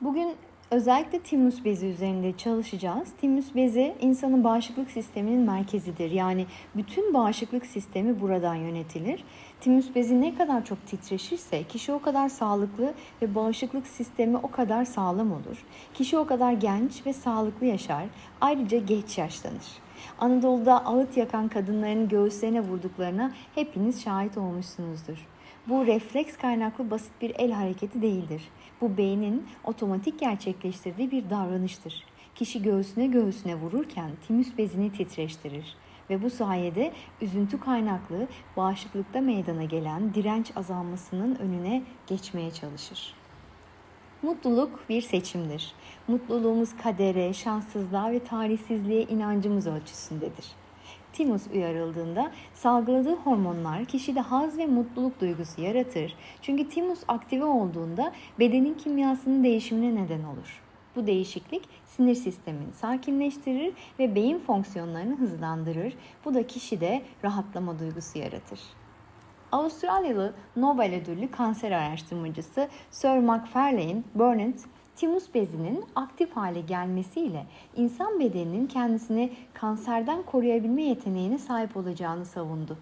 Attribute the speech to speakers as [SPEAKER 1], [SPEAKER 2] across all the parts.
[SPEAKER 1] Bugün özellikle timus bezi üzerinde çalışacağız. Timus bezi insanın bağışıklık sisteminin merkezidir. Yani bütün bağışıklık sistemi buradan yönetilir. Timus bezi ne kadar çok titreşirse kişi o kadar sağlıklı ve bağışıklık sistemi o kadar sağlam olur. Kişi o kadar genç ve sağlıklı yaşar. Ayrıca geç yaşlanır. Anadolu'da ağıt yakan kadınların göğüslerine vurduklarına hepiniz şahit olmuşsunuzdur. Bu refleks kaynaklı basit bir el hareketi değildir. Bu beynin otomatik gerçekleştirdiği bir davranıştır. Kişi göğsüne göğsüne vururken timüs bezini titreştirir ve bu sayede üzüntü kaynaklı bağışıklıkta meydana gelen direnç azalmasının önüne geçmeye çalışır. Mutluluk bir seçimdir. Mutluluğumuz kadere, şanssızlığa ve tarihsizliğe inancımız ölçüsündedir. Timus uyarıldığında salgıladığı hormonlar kişide haz ve mutluluk duygusu yaratır. Çünkü timus aktive olduğunda bedenin kimyasının değişimine neden olur. Bu değişiklik sinir sistemini sakinleştirir ve beyin fonksiyonlarını hızlandırır. Bu da kişide rahatlama duygusu yaratır. Avustralyalı Nobel ödüllü kanser araştırmacısı Sir MacFarlane Burnet, timus bezinin aktif hale gelmesiyle insan bedeninin kendisini kanserden koruyabilme yeteneğine sahip olacağını savundu.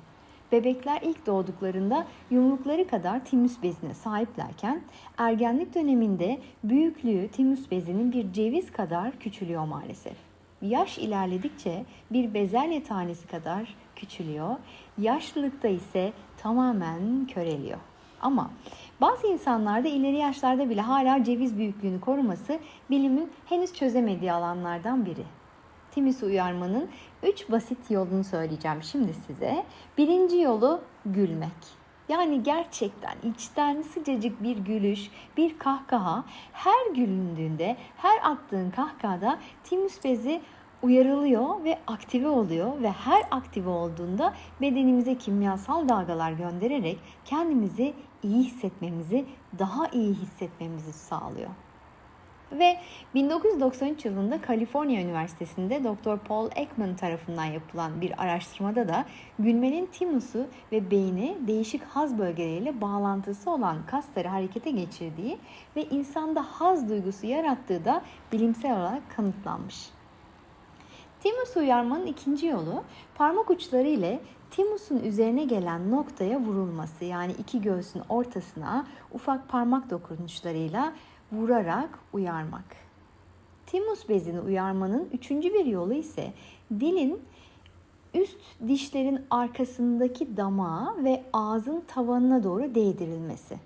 [SPEAKER 1] Bebekler ilk doğduklarında yumrukları kadar timus bezine sahiplerken ergenlik döneminde büyüklüğü timus bezinin bir ceviz kadar küçülüyor maalesef. Yaş ilerledikçe bir bezelye tanesi kadar küçülüyor. Yaşlılıkta ise tamamen köreliyor. Ama bazı insanlarda ileri yaşlarda bile hala ceviz büyüklüğünü koruması bilimin henüz çözemediği alanlardan biri. Timus'u uyarmanın üç basit yolunu söyleyeceğim şimdi size. Birinci yolu gülmek. Yani gerçekten içten sıcacık bir gülüş, bir kahkaha her gülündüğünde, her attığın kahkahada timus bezi uyarılıyor ve aktive oluyor ve her aktive olduğunda bedenimize kimyasal dalgalar göndererek kendimizi iyi hissetmemizi, daha iyi hissetmemizi sağlıyor. Ve 1993 yılında Kaliforniya Üniversitesi'nde Dr. Paul Ekman tarafından yapılan bir araştırmada da gülmenin timusu ve beyni değişik haz bölgeleriyle bağlantısı olan kasları harekete geçirdiği ve insanda haz duygusu yarattığı da bilimsel olarak kanıtlanmış. Timus uyarmanın ikinci yolu parmak uçları ile timusun üzerine gelen noktaya vurulması. Yani iki göğsün ortasına ufak parmak dokunuşlarıyla vurarak uyarmak. Timus bezini uyarmanın üçüncü bir yolu ise dilin üst dişlerin arkasındaki damağa ve ağzın tavanına doğru değdirilmesi.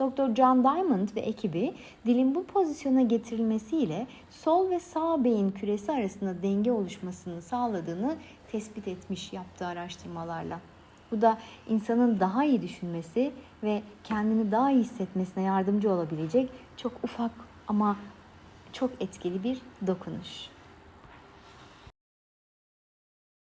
[SPEAKER 1] Dr. John Diamond ve ekibi dilin bu pozisyona getirilmesiyle sol ve sağ beyin küresi arasında denge oluşmasını sağladığını tespit etmiş yaptığı araştırmalarla. Bu da insanın daha iyi düşünmesi ve kendini daha iyi hissetmesine yardımcı olabilecek çok ufak ama çok etkili bir dokunuş.